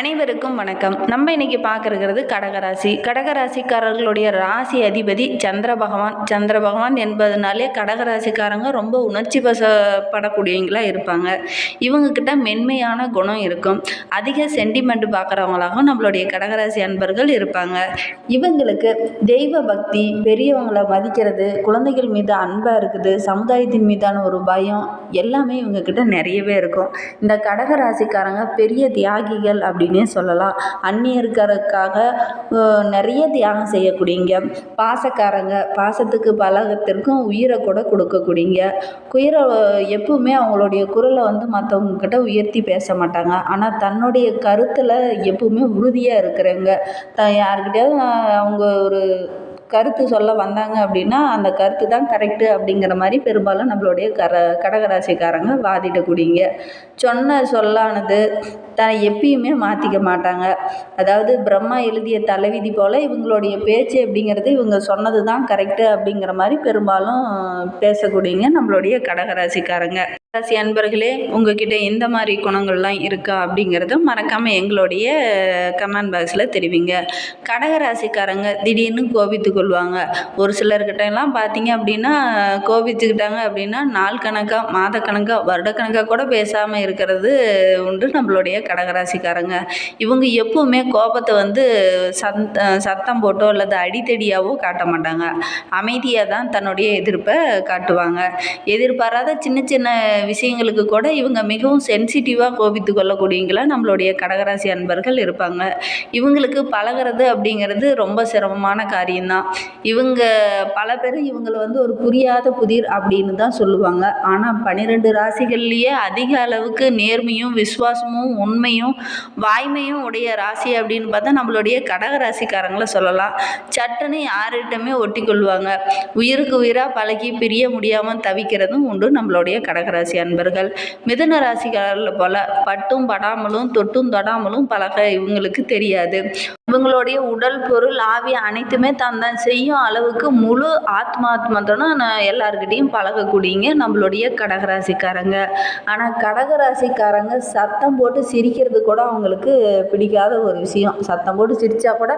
அனைவருக்கும் வணக்கம். நம்ம இன்னைக்கு பார்க்கறது கடகராசி. கடகராசிக்காரர்களுடைய ராசி அதிபதி சந்திர பகவான். சந்திர பகவான் என்பதனாலே கடகராசிக்காரங்க ரொம்ப உணர்ச்சி வசப்படக்கூடியவங்களா இருப்பாங்க. இவங்கக்கிட்ட மென்மையான குணம் இருக்கும். அதிக சென்டிமெண்ட் பார்க்குறவங்களாகவும் நம்மளுடைய கடகராசி அன்பர்கள் இருப்பாங்க. இவங்களுக்கு தெய்வ பக்தி பெரியவங்களை மதிக்கிறது குழந்தைகள் மீது அன்பாக இருக்குது சமுதாயத்தின் மீதான ஒரு பயம் எல்லாமே இவங்கக்கிட்ட நிறையவே இருக்கும். இந்த கடகராசிக்காரங்க பெரிய தியாகிகள் அப்படின்னே சொல்லலாம். அந்நியர்களுக்காக நிறைய தியாகம் செய்யக்கூடியங்க. பாசக்காரங்க பாசத்துக்கு பலகத்திற்கும் உயிரை கூட கொடுக்கக்கூடியங்க. குயிரை எப்பவுமே அவங்களுடைய குரலை வந்து மற்றவங்கக்கிட்ட உயர்த்தி பேச மாட்டாங்க. ஆனால் தன்னுடைய கருத்தில் எப்பவுமே உறுதியாக இருக்கிறவங்க. த யாருக்கிட்டையாவது அவங்க ஒரு கருத்து சொல்ல வந்தாங்க அப்படின்னா அந்த கருத்து தான் கரெக்டு அப்படிங்கிற மாதிரி பெரும்பாலும் நம்மளுடைய கர கடகராசிக்காரங்க வாதிடக்கூடியங்க. சொன்ன சொல்லானது தன்னை எப்பயுமே மாற்றிக்க மாட்டாங்க. அதாவது பிரம்மா எழுதிய தலைவிதி போல் இவங்களுடைய பேச்சு அப்படிங்கிறது இவங்க சொன்னது தான் கரெக்டு அப்படிங்கிற மாதிரி பெரும்பாலும் பேசக்கூடியங்க நம்மளுடைய கடகராசிக்காரங்க. ராசி அன்பர்களே உங்ககிட்ட எந்த மாதிரி குணங்கள்லாம் இருக்கா அப்படிங்கிறத மறக்காமல் எங்களுடைய கமெண்ட் பாக்ஸில் தெரிவிங்க. கடகராசிக்காரங்க திடீர்னு கோபித்து கொள்வாங்க. ஒரு சிலர்கிட்ட எல்லாம் பார்த்தீங்க அப்படின்னா கோபித்துக்கிட்டாங்க அப்படின்னா நாள் கணக்காக மாத கணக்காக வருட கணக்காக கூட பேசாமல் இருக்கிறது உண்டு நம்மளுடைய கடகராசிக்காரங்க. இவங்க எப்போவுமே கோபத்தை வந்து சத் சத்தம் போட்டோ அல்லது அடித்தடியாவோ காட்ட மாட்டாங்க. அமைதியாக தான் தன்னுடைய எதிர்ப்பை காட்டுவாங்க. எதிர்பாராத சின்ன சின்ன விஷயங்களுக்கு கூட இவங்க மிகவும் சென்சிட்டிவாக கோபித்து கொள்ளக்கூடியங்களா நம்மளுடைய கடகராசி அன்பர்கள் இருப்பாங்க. இவங்களுக்கு பழகிறது அப்படிங்கிறது ரொம்ப சிரமமான காரியம்தான். இவங்க பல பேர் இவங்களை வந்து ஒரு புரியாத புதிர் அப்படின்னு தான் சொல்லுவாங்க. ஆனால் பன்னிரெண்டு ராசிகள்லேயே அதிக அளவுக்கு நேர்மையும் விசுவாசமும் உண்மையும் வாய்மையும் உடைய ராசி அப்படின்னு பார்த்தா நம்மளுடைய கடக ராசிக்காரங்களை சொல்லலாம். சட்டுன்னு யார்கிட்டமே ஒட்டி கொள்வாங்க. உயிருக்கு உயிராக பழகி பிரிய முடியாமல் தவிக்கிறதும் உண்டு நம்மளுடைய கடகராசி அன்பர்கள். மிதுன ராசிக்காரர்கள் போல பட்டும் படாமலும் தொட்டும் தொடாமலும் பழக இவங்களுக்கு தெரியாது. இவங்களுடைய உடல் பொருள் ஆவி அனைத்துமே தான் தான் செய்யும் அளவுக்கு முழு ஆத்மாத்மத்தோட எல்லாருக்கிட்டையும் பழகக்கூடியங்க நம்மளுடைய கடகராசிக்காரங்க ஆனால் ராசிக்காரங்க சத்தம் போட்டு சிரிக்கிறது கூட அவங்களுக்கு பிடிக்காத ஒரு விஷயம். சத்தம் போட்டு சிரித்தா கூட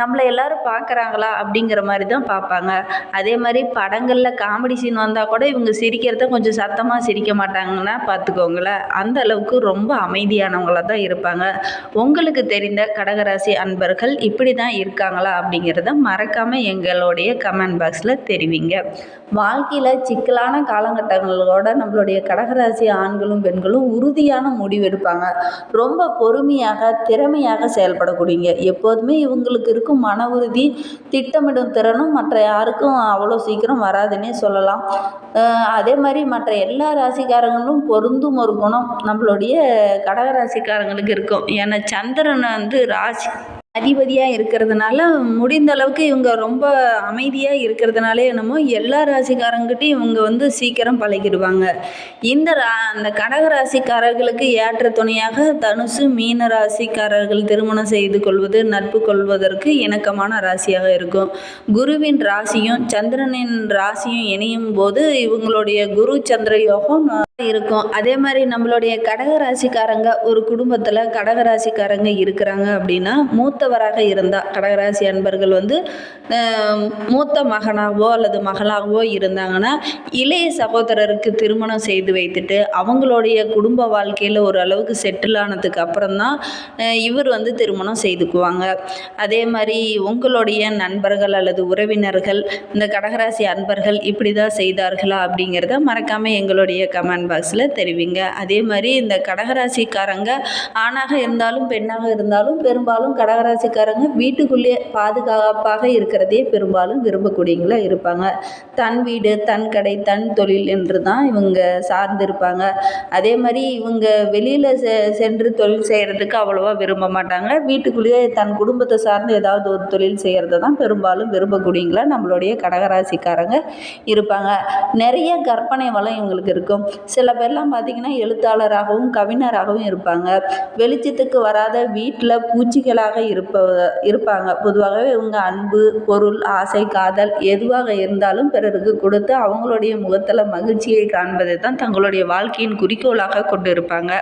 நம்மளை எல்லோரும் பார்க்குறாங்களா அப்படிங்கிற மாதிரி தான் பார்ப்பாங்க அதே மாதிரி படங்களில் காமெடி சீன் வந்தால் கூட இவங்க சிரிக்கிறத கொஞ்சம் சத்தமாக சிரிக்க மாட்டாங்கன்னா பார்த்துக்கோங்களேன் அந்த அளவுக்கு ரொம்ப அமைதியானவங்களாக தான் இருப்பாங்க. உங்களுக்கு தெரிந்த கடகராசி அன்பர்கள் இப்படி தான் இருக்காங்களா அப்படிங்கிறத மறக்காமல் எங்களுடைய கமெண்ட் பாக்ஸில் தெரிவிங்க. வாழ்க்கையில் சிக்கலான காலகட்டங்களோட நம்மளுடைய கடகராசி ஆண்களும் பெண்களும் உறுதியான முடிவெடுப்பாங்க. ரொம்ப பொறுமையாக திறமையாக செயல்படக்கூடியங்க எப்போதுமே இவங்களுக்கு இருக்கும் மன உறுதி திட்டமிடும் திறனும் மற்ற யாருக்கும் அவ்வளோ சீக்கிரம் வராதுன்னே சொல்லலாம். அதே மாதிரி மற்ற எல்லா ராசிக்காரங்களும் பொருந்தும் ஒரு குணம் நம்மளுடைய கடகராசிக்காரங்களுக்கு இருக்கும். ஏன்னா சந்திரன் வந்து ராசி அதிபதியாக இருக்கிறதுனால முடிந்த அளவுக்கு இவங்க ரொம்ப அமைதியாக இருக்கிறதுனாலே என்னமோ எல்லா ராசிக்காரங்கிட்டையும் இவங்க வந்து சீக்கிரம் பழகிடுவாங்க. இந்த ரா அந்த கடக ராசிக்காரர்களுக்கு ஏற்ற துணையாக தனுசு மீன ராசிக்காரர்கள் திருமணம் செய்து கொள்வது நட்பு கொள்வதற்கு இணக்கமான ராசியாக இருக்கும். குருவின் ராசியும் சந்திரனின் ராசியும் இணையும் போது இவங்களுடைய குரு சந்திர யோகம் இருக்கும். அதே மாதிரி நம்மளுடைய கடக ராசிக்காரங்க ஒரு குடும்பத்தில் கடக ராசிக்காரங்க இருக்கிறாங்க அப்படின்னா மூத்தவராக இருந்தால் கடகராசி அன்பர்கள் வந்து மூத்த மகனாகவோ அல்லது மகளாகவோ இருந்தாங்கன்னா இளைய சகோதரருக்கு திருமணம் செய்து வைத்துட்டு அவங்களுடைய குடும்ப வாழ்க்கையில் ஒரு அளவுக்கு செட்டில் ஆனதுக்கு அப்புறம்தான் இவர் வந்து திருமணம் செய்துக்குவாங்க. அதே மாதிரி உங்களுடைய நண்பர்கள் அல்லது உறவினர்கள் இந்த கடகராசி அன்பர்கள் இப்படி தான் செய்தார்களா அப்படிங்கிறத மறக்காமல் எங்களுடைய கமெண்ட் பாக்ஸில் தெரிவிங்க. அதே மாதிரி இந்த கடகராசிக்காரங்க ஆணாக இருந்தாலும் பெண்ணாக இருந்தாலும் பெரும்பாலும் கடகராசிக்காரங்க வீட்டுக்குள்ளேயே பாதுகாப்பாக இருக்கிறதே பெரும்பாலும் விரும்பக்கூடியவங்களாக இருப்பாங்க. தன் வீடு தன் கடை தன் தொழில் என்று தான் இவங்க சார்ந்திருப்பாங்க. அதே மாதிரி இவங்க வெளியில் செ சென்று தொழில் செய்கிறதுக்கு அவ்வளோவா விரும்ப மாட்டாங்க. வீட்டுக்குள்ளேயே தன் குடும்பத்தை சார்ந்து ஏதாவது ஒரு தொழில் செய்கிறத தான் பெரும்பாலும் விரும்பக்கூடியவங்களா நம்மளுடைய கடகராசிக்காரங்க இருப்பாங்க. நிறைய கற்பனை வளம் இவங்களுக்கு இருக்கும். சில பேர்லாம் பார்த்திங்கன்னா எழுத்தாளராகவும் கவிஞராகவும் இருப்பாங்க. வெளிச்சத்துக்கு வராத வீட்டில் பூச்சிகளாக இருப்ப இருப்பாங்க. பொதுவாகவே இவங்க அன்பு பொருள் ஆசை காதல் எதுவாக இருந்தாலும் பிறருக்கு கொடுத்து அவங்களுடைய முகத்தில் மகிழ்ச்சியை காண்பதை தான் தங்களுடைய வாழ்க்கையின் குறிக்கோளாக கொண்டு இருப்பாங்க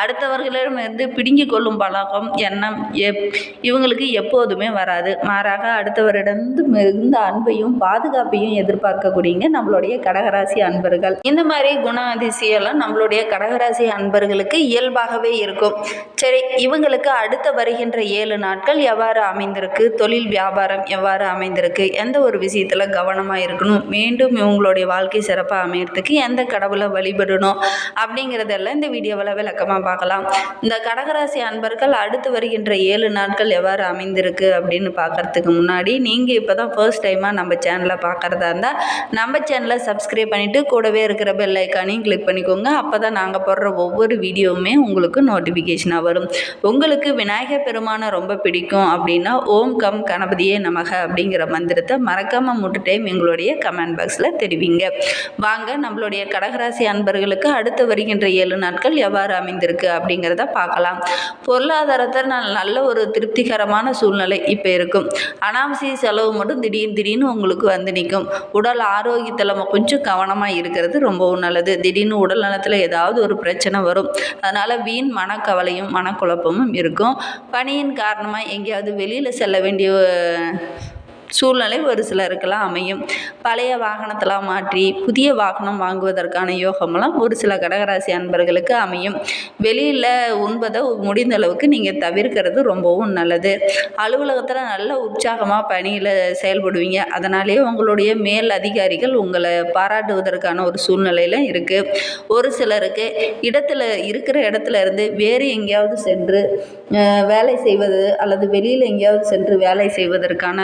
அடுத்தவர்களிடமிருந்து பிடுங்கி கொள்ளும் பழக்கம் எண்ணம் எப் இவங்களுக்கு எப்போதுமே வராது. மாறாக அடுத்தவரிடந்து மிகுந்த அன்பையும் பாதுகாப்பையும் எதிர்பார்க்கக்கூடியங்க நம்மளுடைய கடகராசி அன்பர்கள். இந்த மாதிரி குணாதி விஷயம்லாம் நம்மளுடைய கடகராசி அன்பர்களுக்கு இயல்பாகவே இருக்கும். சரி இவங்களுக்கு அடுத்த வருகின்ற ஏழு நாட்கள் எவ்வாறு அமைந்திருக்கு? தொழில் வியாபாரம் எவ்வாறு அமைந்திருக்கு? எந்த ஒரு விஷயத்தில் கவனமாக இருக்கணும்? மீண்டும் இவங்களுடைய வாழ்க்கை சிறப்பாக அமையறதுக்கு எந்த கடவுளை வழிபடணும்? அப்படிங்கிறதெல்லாம் இந்த வீடியோவில் விளக்கமாக பார்க்கலாம். இந்த கடகராசி அன்பர்கள் அடுத்து வருகின்ற ஏழு நாட்கள் எவ்வாறு அமைந்திருக்கு அப்படின்னு பார்க்கறதுக்கு முன்னாடி நீங்கள் இப்போ தான் ஃபர்ஸ்ட் டைமாக நம்ம சேனலை பார்க்குறதா இருந்தால் நம்ம சேனலை சப்ஸ்கிரைப் பண்ணிவிட்டு கூடவே இருக்கிற பெல் ஐக்கானையும் கிளிக் பண்ணிக்கோங்க. அப்போ தான் நாங்கள் போடுற ஒவ்வொரு வீடியோவுமே உங்களுக்கு நோட்டிஃபிகேஷனாக வரும். உங்களுக்கு விநாயகர் பெருமானை ரொம்ப பிடிக்கும் அப்படின்னா ஓம் கம் கணபதியே நமக அப்படிங்கிற மந்திரத்தை மறக்காமல் மூட்டு டைம் எங்களுடைய கமெண்ட் பாக்ஸில் தெரிவிங்க. வாங்க நம்மளுடைய கடகராசி அன்பர்களுக்கு அடுத்து வருகின்ற ஏழு நாட்கள் எவ்வாறு அமைந்திருக்கு அப்படிங்கிறத பார்க்கலாம். பொருளாதாரத்தில் நல்- நல்ல ஒரு திருப்திகரமான சூழ்நிலை இப்போ இருக்கும். அனாவசிய செலவு மட்டும் திடீர்னு திடீர்னு உங்களுக்கு வந்து நிற்கும். உடல் ஆரோக்கியத்தில் கொஞ்சம் கவனமாக இருக்கிறது ரொம்பவும் நல்லது. திடீர்னு உடல் நலத்தில் ஏதாவது ஒரு பிரச்சனை வரும். அதனால் வீண் மனக்கவலையும் மனக்குழப்பமும் இருக்கும். பணியின் காரணமாக எங்கேயாவது வெளியில் செல்ல வேண்டிய சூழ்நிலை ஒரு சிலருக்கெல்லாம் அமையும். பழைய வாகனத்தெல்லாம் மாற்றி புதிய வாகனம் வாங்குவதற்கான யோகமெல்லாம் ஒரு சில கடகராசி அன்பர்களுக்கு அமையும். வெளியில் உண்பதை முடிந்த அளவுக்கு நீங்கள் தவிர்க்கிறது ரொம்பவும் நல்லது. அலுவலகத்தில் நல்ல உற்சாகமாக பணியில் செயல்படுவீங்க. அதனாலேயே உங்களுடைய மேல் அதிகாரிகள் உங்களை பாராட்டுவதற்கான ஒரு சூழ்நிலையில் இருக்குது ஒரு சிலருக்கு இடத்துல இருக்கிற இடத்துல இருந்து வேறு எங்கேயாவது சென்று வேலை செய்வது அல்லது வெளியில் எங்கேயாவது சென்று வேலை செய்வதற்கான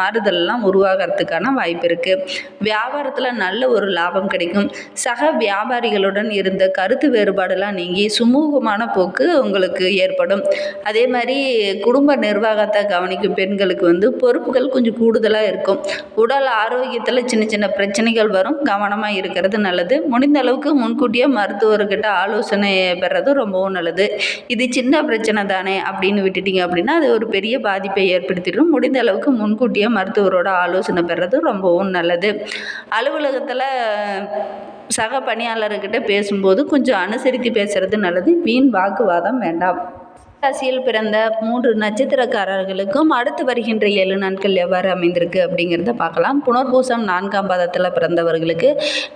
மாறுதல்லாம் உருவாகிறதுக்கான வாய்ப்பு இருக்குது வியாபாரத்தில் நல்ல ஒரு லாபம் கிடைக்கும். சக வியாபாரிகளுடன் இருந்த கருத்து வேறுபாடெல்லாம் நீங்கி சுமூகமான போக்கு உங்களுக்கு ஏற்படும். அதே மாதிரி குடும்ப நிர்வாகத்தை கவனிக்கும் பெண்களுக்கு வந்து பொறுப்புகள் கொஞ்சம் கூடுதலாக இருக்கும். உடல் ஆரோக்கியத்தில் சின்ன சின்ன பிரச்சனைகள் வரும். கவனமாக இருக்கிறது நல்லது. முடிந்த அளவுக்கு முன்கூட்டியே மருத்துவர்கிட்ட ஆலோசனை பெறது ரொம்பவும் நல்லது. இது சின்ன பிரச்சனை தானே அப்படின்னு விட்டுட்டீங்க அப்படின்னா அது ஒரு பெரிய பாதிப்பை ஏற்படுத்திடும். முடிந்த அளவுக்கு முன்கூட்டியே மருத்துவரோட ஆலோசனை பெறது ரொம்பவும் நல்லது. அலுவலகத்தில் சக பணியாளர்கிட்ட பேசும்போது கொஞ்சம் அனுசரித்து பேசுகிறது நல்லது. வீண் வாக்குவாதம் வேண்டாம். ராசியில் பிறந்த மூன்று நட்சத்திரக்காரர்களுக்கும் அடுத்து வருகின்ற ஏழு நாட்கள் எவ்வாறு அமைந்திருக்கு அப்படிங்கிறத பார்க்கலாம். புனர்பூசம் நான்காம் பாதத்தில் பிறந்தவர்களுக்கு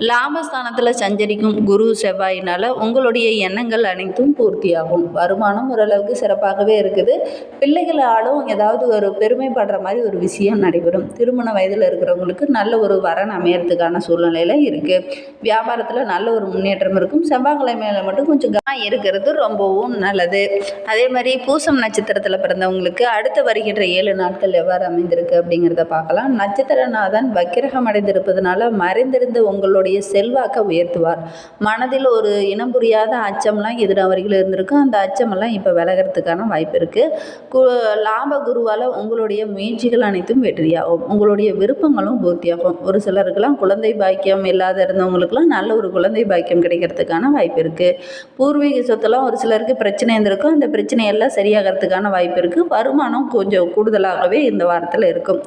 லாபஸ்தானத்தில் சஞ்சரிக்கும் குரு செவ்வாயினால் உங்களுடைய எண்ணங்கள் அனைத்தும் பூர்த்தியாகும். வருமானம் ஓரளவுக்கு சிறப்பாகவே இருக்குது. பிள்ளைகளாலும் ஏதாவது ஒரு பெருமைப்படுற மாதிரி ஒரு விஷயம் நடைபெறும். திருமண வயதில் இருக்கிறவங்களுக்கு நல்ல ஒரு வரன் அமையறதுக்கான சூழ்நிலையில் இருக்குது வியாபாரத்தில் நல்ல ஒரு முன்னேற்றம் இருக்கும். செவ்வாய்க்கிழமையில மட்டும் கொஞ்சம் இருக்கிறது ரொம்பவும் நல்லது. அதே மாதிரி பூசம் நட்சத்திரத்தில் பிறந்தவங்களுக்கு அடுத்து வருகின்ற ஏழு நாட்கள் எவ்வாறு அமைந்திருக்கு அப்படிங்கிறத பார்க்கலாம். நட்சத்திரநாதன் வக்கிரகம் அடைந்திருப்பதனால மறைந்திருந்த உங்களுடைய செல்வாக்கை உயர்த்துவார். மனதில் ஒரு இனம் புரியாத அச்சம்லாம் எதிராக வரைக்கும் இருந்திருக்கும். அந்த அச்சமெல்லாம் இப்போ விலகிறதுக்கான வாய்ப்பு இருக்குது கு லாப குருவால் உங்களுடைய முயற்சிகள் அனைத்தும் வெற்றியாகும். உங்களுடைய விருப்பங்களும் பூர்த்தியாகும். ஒரு சிலருக்கெல்லாம் குழந்தை பாக்கியம் இல்லாத இருந்தவங்களுக்கெல்லாம் நல்ல ஒரு குழந்தை பாக்கியம் கிடைக்கிறதுக்கான வாய்ப்பு இருக்குது பூர்வீக சொத்தெல்லாம் ஒரு சிலருக்கு பிரச்சனை இருந்திருக்கும். அந்த பிரச்சனை எல்லாம் சரியாகிறதுக்கான வாய்ப்பு இருக்குது வருமானம் கொஞ்சம் கூடுதலாகவே இந்த வாரத்தில் இருக்கும்.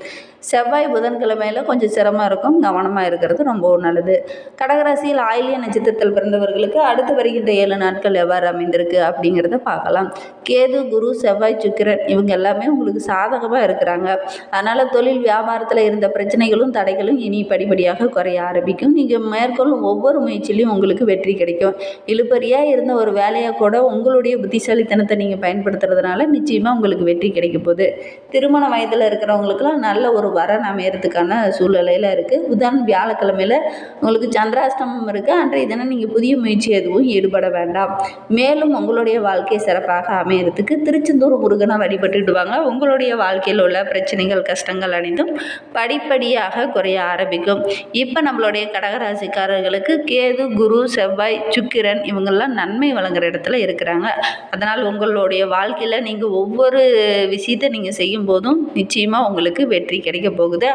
செவ்வாய் புதன்கிழமையில் கொஞ்சம் சிரமம் இருக்கும். கவனமாக இருக்கிறது ரொம்பவும் நல்லது. கடகராசியில் ஆயிலிய நட்சத்திரத்தில் பிறந்தவர்களுக்கு அடுத்து வருகின்ற ஏழு நாட்கள் எவ்வாறு அமைந்திருக்கு அப்படிங்கிறத பார்க்கலாம். கேது குரு செவ்வாய் சுக்கிரன் இவங்க எல்லாமே உங்களுக்கு சாதகமாக இருக்கிறாங்க. அதனால் தொழில் வியாபாரத்தில் இருந்த பிரச்சனைகளும் தடைகளும் இனி படிப்படியாக குறைய ஆரம்பிக்கும். நீங்கள் மேற்கொள்ளும் ஒவ்வொரு முயற்சியிலையும் உங்களுக்கு வெற்றி கிடைக்கும். இழுபறியாக இருந்த ஒரு வேலையை கூட உங்களுடைய புத்திசாலித்தனத்தை நீங்கள் பயன்படுத்துறதுனால நிச்சயமாக உங்களுக்கு வெற்றி கிடைக்க போகுது. திருமண வயதில் இருக்கிறவங்களுக்குலாம் நல்ல ஒரு வரன் அமையறதுக்கான சூழ்நிலையில் இருக்குது உதாரணம் வியாழக்கிழமையில் உங்களுக்கு சந்திராஷ்டமம் இருக்குது அன்றைய தினம் நீங்கள் புதிய முயற்சி எதுவும் ஈடுபட வேண்டாம். மேலும் உங்களுடைய வாழ்க்கை சிறப்பாக அமையறதுக்கு திருச்செந்தூர் முருகனை வழிபட்டுடுவாங்க உங்களுடைய வாழ்க்கையில் உள்ள பிரச்சனைகள் கஷ்டங்கள் அனைத்தும் படிப்படியாக குறைய ஆரம்பிக்கும். இப்போ நம்மளுடைய கடகராசிக்காரர்களுக்கு கேது குரு செவ்வாய் சுக்கிரன் இவங்கெல்லாம் நன்மை வழங்குற இடத்துல இருக்கிறாங்க. அதனால் உங்களுடைய உங்களுடைய வாழ்க்கையில் நீங்கள் ஒவ்வொரு விஷயத்தை நீங்கள் செய்யும் போதும் நிச்சயமாக உங்களுக்கு வெற்றி கிடைக்க போகுது.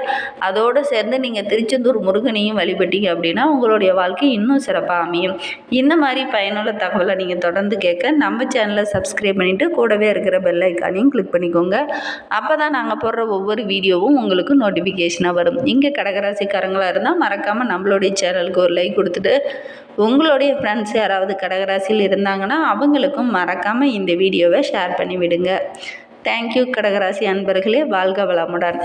அதோடு சேர்ந்து நீங்கள் திருச்செந்தூர் முருகனையும் வழிபட்டீங்க அப்படின்னா உங்களுடைய வாழ்க்கை இன்னும் சிறப்பாக அமையும். இந்த மாதிரி பயனுள்ள தகவலை நீங்கள் தொடர்ந்து கேட்க நம்ம சேனலை சப்ஸ்கிரைப் பண்ணிவிட்டு கூடவே இருக்கிற பெல் ஐக்கானையும் கிளிக் பண்ணிக்கோங்க. அப்போ தான் நாங்கள் போடுற ஒவ்வொரு வீடியோவும் உங்களுக்கு நோட்டிஃபிகேஷனாக வரும். இங்கே கடகராசிக்காரங்களாக இருந்தால் மறக்காமல் நம்மளுடைய சேனலுக்கு ஒரு லைக் கொடுத்துட்டு உங்களுடைய ஃப்ரெண்ட்ஸ் யாராவது கடகராசியில் இருந்தாங்கன்னா அவங்களுக்கும் மறக்காமல் இந்த வீடியோவை ஷேர் பண்ணி விடுங்க தேங்க்யூ கடகராசி அன்பர்களே. வாழ்க வளமுடன்.